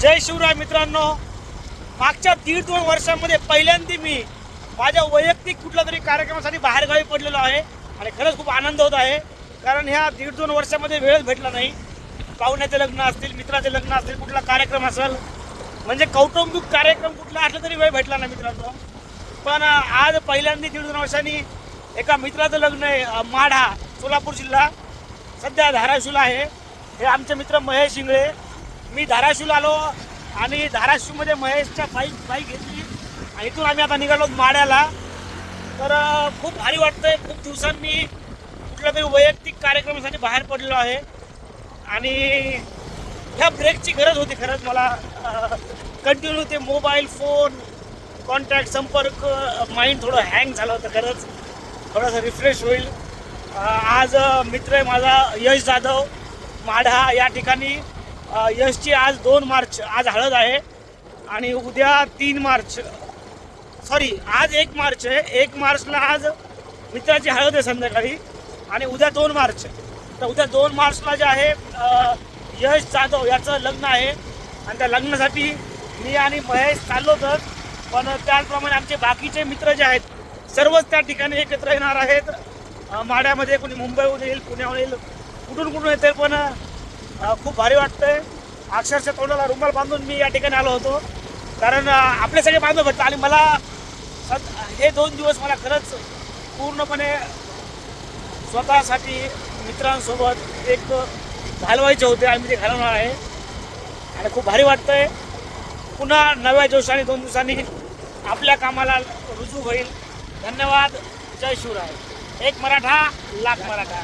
जय शिवराय मित्रांनो. मागच्या दीड दोन वर्षामध्ये पहिल्यांदा मी माझ्या वैयक्तिक कुठल्या तरी कार्यक्रमासाठी बाहेरगावी पडलेलो आहे आणि खरंच खूप आनंद होत आहे. कारण ह्या दीड दोन वर्षामध्ये वेळच भेटला नाही. पाहुण्याचे लग्न असतील मित्राचे लग्न असतील कुठला कार्यक्रम असेल म्हणजे कौटुंबिक कार्यक्रम कुठला असला तरी वेळ भेटला नाही मित्रांनो. पण आज पहिल्यांदा दीड दोन वर्षांनी एका मित्राचं लग्न आहे माढा सोलापूर जिल्हा. सध्या धाराशिवला आहे. हे आमचे मित्र महेश शिंगळे मी धाराशिवला आलो आणि धाराशिवमध्ये महेशच्या बाईक बाईक घेतली. आणि इथून आम्ही आता निघालो माड्याला. तर खूप भारी वाटतंय. खूप दिवसांनी कुठल्या तरी वैयक्तिक कार्यक्रमासाठी बाहेर पडलेलो आहे. आणि ह्या ब्रेकची गरज होती खरंच मला. कंटिन्यू ते मोबाईल फोन कॉन्टॅक्ट संपर्क माइंड थोडं हँग झालं होतं खरंच. थोडंसं रिफ्रेश होईल. आज मित्र आहे माझा यश जाधव. माढा या ठिकाणी यशची आज दोन मार्च आज हळद आहे आणि उद्या तीन मार्च. सॉरी आज एक मार्च आहे. एक मार्चला आज मित्राची हळद आहे संध्याकाळी आणि उद्या दोन मार्च. तर उद्या दोन मार्चला जे आहे यश जाधव याचं लग्न आहे. आणि त्या लग्नासाठी मी आणि महेश चाललो तर पण त्याचप्रमाणे आमचे बाकीचे मित्र जे आहेत सर्वच त्या ठिकाणी एकत्र येणार आहेत. माड्यामध्ये कोणी मुंबईहून येईल पुण्याहून येईल कुठून कुठून येते पण खूप भारी वाटतंय. अक्षरशः तोंडाला रुमाल बांधून मी या ठिकाणी आलो होतो. कारण आपले सगळे बांधव भेटतात आणि मला सद हे दोन दिवस मला खरंच पूर्णपणे स्वतःसाठी मित्रांसोबत एक घालवायचे होते. आणि मी ते घालवणार आहे. आणि खूप भारी वाटतंय. पुन्हा नव्या जोशाने दोन दिवसांनी आपल्या कामाला रुजू होईल. धन्यवाद. जय शिवराय. एक मराठा लाख मराठा.